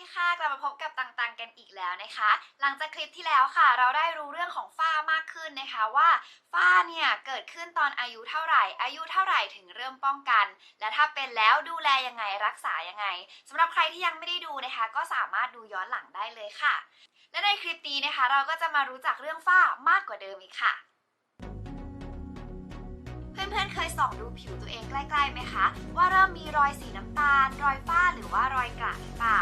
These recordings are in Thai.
ดีค่ะกลับมาพบกับต่างๆ กันอีกแล้วนะคะ หลังจากคลิปที่แล้วค่ะ เราได้รู้เรื่องของฝ้ามากขึ้นนะคะว่าฝ้าเนี่ยเกิดขึ้นตอนอายุเท่าไหร่ อายุเท่าไหร่ถึงเริ่มป้องกัน และถ้าเป็นแล้วดูแลยังไงรักษายังไงสำหรับใครที่ยังไม่ได้ดูนะคะ ก็สามารถดูย้อนหลังได้เลยค่ะ และในคลิปนี้นะคะ เราก็จะมารู้จักเรื่องฝ้ามากกว่าเดิมอีกค่ะเพื่อนๆ เคยส่องดูผิวตัวเองใกล้ๆไหมคะ ว่าเริ่มมีรอยสีน้ำตาล รอยฝ้าหรือว่ารอยกระหรือเปล่า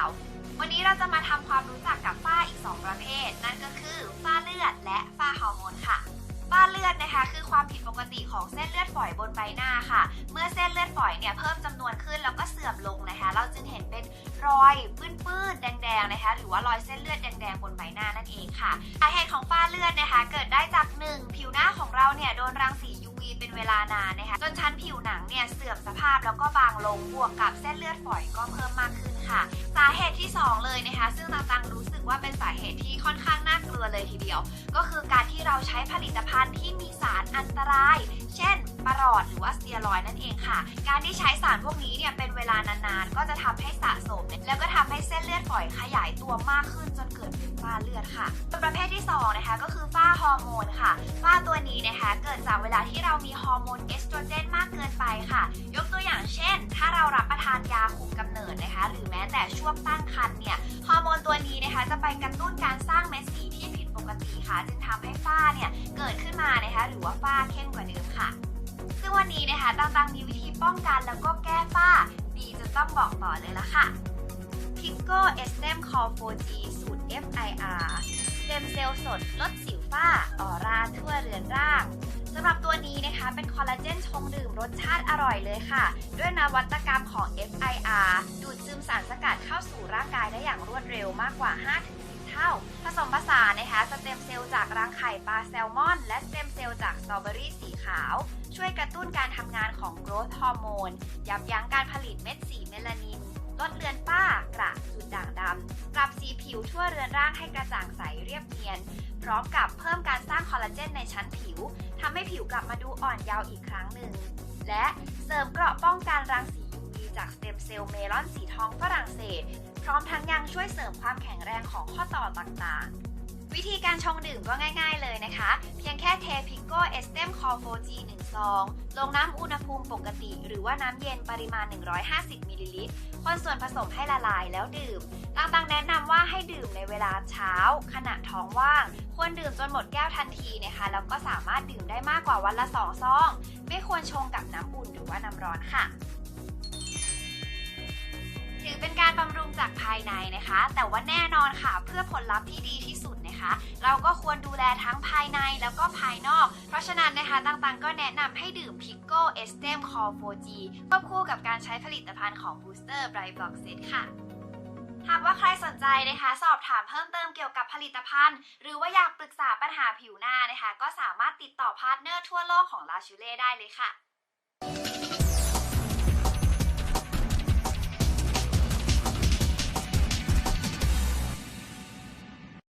วันนี้เราจะมาทำความรู้จักกับฝ้าอีก 2 ประเภท นั่นก็คือฝ้าเลือดและฝ้าฮอร์โมนค่ะฝ้าเลือดนะคะคือความผิดปกติของเส้นเลือดฝอยบนใบหน้าค่ะ เมื่อเส้นเลือดฝอยเนี่ยเพิ่มจำนวนขึ้นแล้วก็เสื่อมลงนะคะ เราจึงเห็นเป็นรอยปื้นๆแดงๆนะคะ หรือว่ารอยเส้นเลือดแดงๆบนใบหน้านั่นเองค่ะสาเหตุของฝ้าเลือดนะคะ เกิดได้จาก 1. ผิวหน้าของเราเนี่ยโดนรังสี UV เป็นเวลานานนะคะจนชั้นผิวหนังเนี่ยเสื่อมสภาพแล้วก็บางลงบวกกับเส้นเลือดฝอยก็เพิ่ม เลยนะคะ ซึ่งต่างๆรู้สึกว่าเป็นสาเหตุที่ค่อนข้างน่ากลัวเลยทีเดียว ก็คือการที่เราใช้ผลิตภัณฑ์ที่มีสารอันตราย เช่นปรอดหรือว่าสเตียรอยนั่นเองค่ะ การที่ใช้สารพวกนี้เนี่ยเป็นเวลานานๆ ก็จะทำให้สะสม แล้วก็ทำให้เส้นเลือดฝอยขยายตัวมากขึ้นจนเกิดเป็นฝ้าเลือดค่ะส่วนประเภทที่2นะคะก็คือฝ้าฮอร์โมนค่ะ ฝ้าตัวนี้นะคะเกิดจากเวลาที่เรามีฮอร์โมนเอสโตรเจนมากเกินไปค่ะ ยกตัว เช่น ถ้าเรารับประทานยาคุมกำเนิดนะคะ หรือแม้แต่ช่วงตั้งครรภ์เนี่ยฮอร์โมนตัวนี้นะคะจะไปกระตุ้นการสร้างเม็ดสีที่ผิดปกติค่ะ จึงทำให้ฝ้าเนี่ยเกิดขึ้นมานะคะ หรือว่าฝ้าเข้มกว่าเดิมค่ะ ซึ่งวันนี้นะคะต่างๆมีวิธีป้องกันแล้วก็แก้ฝ้า ดีจนต้องบอกต่อเลยละค่ะ p i c o e s t e m c o 4G สูตร FIR เต็มเซลล์สดลดสิวฝ้าออร่าทั่วเรือนร่าง หรับตัวนี้นะคะเป็นคอลลาเจนชงดื่มรสชาติอร่อยเลยค่ะ ด้วยนวัตกรรมของ FIR ดูดซึมสารสกัดเข้าสู่ร่างกายได้อย่างรวดเร็วมากกว่า 5-10 เท่า ผสมผสานนะคะสเต็มเซลล์จากรังไข่ปลาแซลมอน และสเต็มเซลล์จากสตรอเบอรี่สีขาว ช่วยกระตุ้นการทำงานของโกรทฮอร์โมนยับยั้งการผลิตเม็ดสีเมลานิน ลดเลือนฝ้ากระจุดด่างดำปรับสีผิวทั่วเรือนร่างให้กระจ่างใสเรียบเนียน พร้อมกับเพิ่มการสร้างคอลลาเจนในชั้นผิวทำให้ผิวกลับมาดูอ่อนเยาว์อีกครั้งหนึ่ง และเสริมเกราะป้องกันรังสี UV จากสเต็มเซลล์เมลอนสีทองฝรั่งเศส พร้อมทั้งยังช่วยเสริมความแข็งแรงของข้อต่อต่างๆ วิธีการชงดื่มก็ง่ายๆเลยนะคะ เพียงแค่เทพิโก้เอสเตมคอโฟจี1ซองลงน้ำอุณหภูมิปกติ หรือว่าน้ำเย็นปริมาณ 150มิลลิลิตรคนส่วนผสมให้ละลายแล้วดื่มต่างๆแนะนำว่าให้ดื่มในเวลาเช้า ขณะท้องว่าง ควรดื่มจนหมดแก้วทันทีนะคะแล้วก็สามารถดื่มได้มากกว่าวันละ 2 ซอง ไม่ควรชงกับน้ำอุ่นหรือว่าน้ำร้อนค่ะ ถือเป็นการบำรุงจายในนะคะ แต่ว่าแน่นอนค่ะ เพื่อผลลัพธ์ที่ดีที่สุดนะคะ เราก็ควรดูแลทั้งภายในแล้วก็ภายนอก เพราะฉะนั้นนะคะต่างๆ ก็แนะนำให้ดื่ม Pico e s t e m Core 4G ควบคู่กับการใช้ผลิตภัณฑ์ของ Booster Bright Block Set ค่ะหากว่าใครสนใจนะคะ สอบถามเพิ่มเติมเกี่ยวกับผลิตภัณฑ์ หรือว่าอยากปรึกษาปัญหาผิวหน้านะคะ ก็สามารถติดต่อพาร์ทเนอร์ทั่วโลกของลาชูเล่ได้เลยค่ะ